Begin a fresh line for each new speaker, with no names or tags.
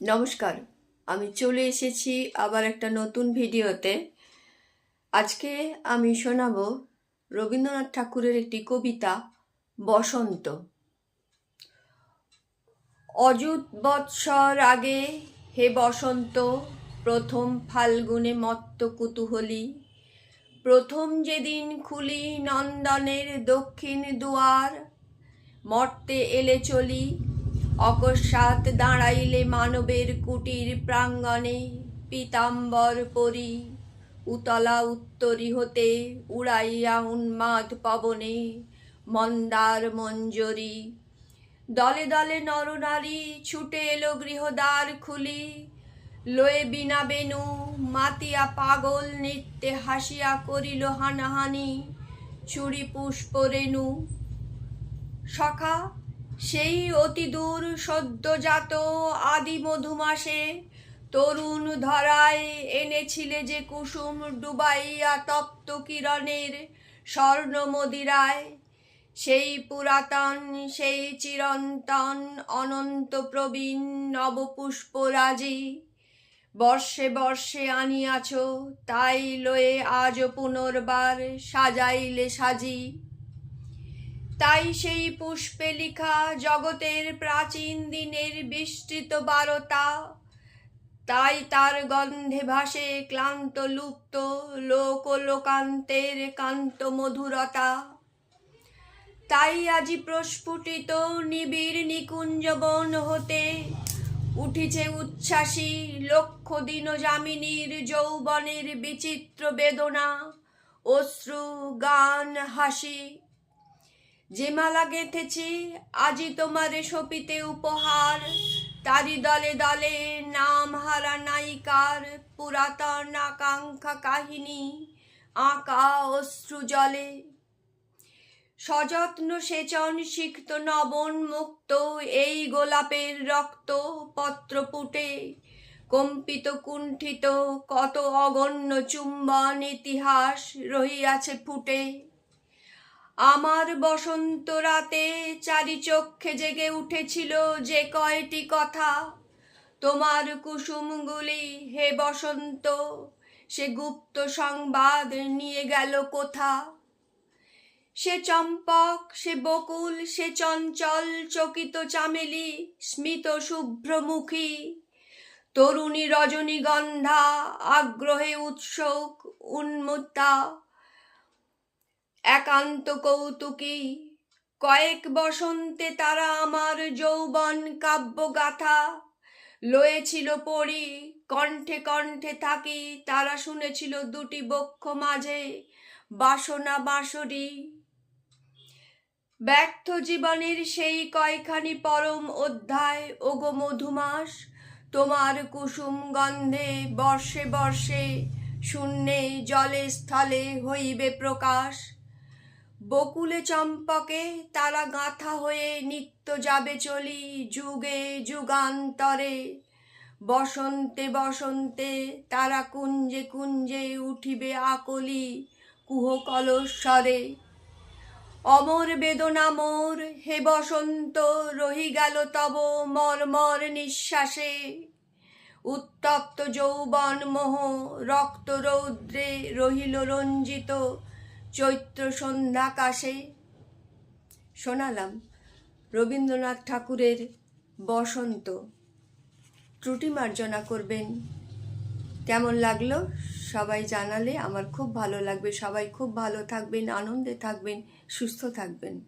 নমস্কার, আমি চলে এসেছি আবার একটা নতুন ভিডিওতে। আজকে আমি শোনাব রবীন্দ্রনাথ ঠাকুরের একটি কবিতা, বসন্ত। অযুত বৎসর আগে হে বসন্ত, প্রথম ফাল্গুনে মত্ত কুতূহলী। প্রথম যেদিন খুলি নন্দনের দক্ষিণ দুয়ার, মর্তে এলে চলি অকস্মাৎ দাঁড়াইলে মানবের কুটির প্রাঙ্গণে পীতাম্বর পরি। উতলা উত্তরি হতে উড়াইয়া উন্মাদ পবনে মন্দার মঞ্জরি। দলে দলে নরনারী ছুটে এলো গৃহদ্বার খুলি। লয়ে বিনা বেনু মাতিয়া পাগল নৃত্যে হাসিয়া করিল হানাহানি। চুরি পুষ্প রেণু। সখা সেই অতি দূর সদ্যজাত আদি মধুমাসে তরুণ ধরায় এনেছিলে যে কুসুম ডুবাইয়া তপ্ত কিরণের স্বর্ণ মদিরায়। সেই পুরাতন, সেই চিরন্তন, অনন্ত প্রবীণ নবপুষ্পরাজি বর্ষে বর্ষে আনিয়াছ, তাই লয়ে আজ পুনর্বার সাজাইলে সাজি। তাই সেই পুষ্পে লিখা জগতের প্রাচীন দিনের বিস্তৃত বারতা। তাই তার গন্ধে ভাসে ক্লান্ত, লুপ্ত লোক লোকান্তের কান্ত মধুরতা। তাই আজি প্রস্ফুটিত নিবিড় নিকুঞ্জ বন হতে উঠিছে উচ্ছ্বাসী লক্ষ দিন যামিনীর যৌবনের বিচিত্র বেদনা, অশ্রু, গান, হাসি। যে মালা গেঁথেছি, আজি তোমারে সপিতে উপহার। তারি দলে দলে নাম হারা নায়িকার পুরাতন আকাঙ্ক্ষা কাহিনী, আঁকা অশ্রু জলে। সযত্ন সেচন সিক্ত নবন মুক্ত এই গোলাপের রক্ত পত্র পুটে। কম্পিত কুণ্ঠিত কত অগণ্য চুম্বন ইতিহাস রহিয়াছে ফুটে। আমার বসন্ত রাতে চারি চক্ষে জেগে উঠেছিল যে কয়টি কথা। তোমার কুসুমগুলি, হে বসন্ত, সে গুপ্ত সংবাদ নিয়ে গেল কোথা? সে চম্পক, সে বকুল, সে চঞ্চল, চকিত চামেলি, স্মিত শুভ্রমুখী। তরুণী রজনীগন্ধা, আগ্রহে উৎসুক, উন্মত্তা। একান্ত কৌতুকী। কয়েক বসন্তে তারা আমার যৌবন কাব্যগাথা। লয়েছিল পড়ি, কণ্ঠে কণ্ঠে থাকি, তারা শুনেছিল দুটি বক্ষ মাঝে, বাসনা বাঁশরি। ব্যর্থ জীবনের সেই কয়খানি পরম অধ্যায়, ওগো মধুমাস, তোমার কুসুম গন্ধে বর্ষে বর্ষে শূন্যে জলে স্থলে হইবে প্রকাশ। বকুলে চম্পকে তারা গাঁথা হয়ে নিত্য যাবে চলি যুগে যুগান্তরে। বসন্তে বসন্তে তারা কুঞ্জে কুঞ্জে উঠিবে আকলি কুহ কলস্বরে। অমর বেদনা মোর, হে বসন্ত, রহি গেল তব মর্মর নিঃশ্বাসে। উত্তপ্ত যৌবন মোহ, রক্ত রৌদ্রে রহিল রঞ্জিত চৈত্র সন্ধ্যাকাশে শোনালাম রবীন্দ্রনাথ ঠাকুরের বসন্ত। ত্রুটি মার্জনা করবেন। কেমন লাগল? সবাই জানালে আমার খুব ভালো লাগবে। সবাই খুব ভালো থাকবেন, আনন্দে থাকবেন, সুস্থ থাকবেন।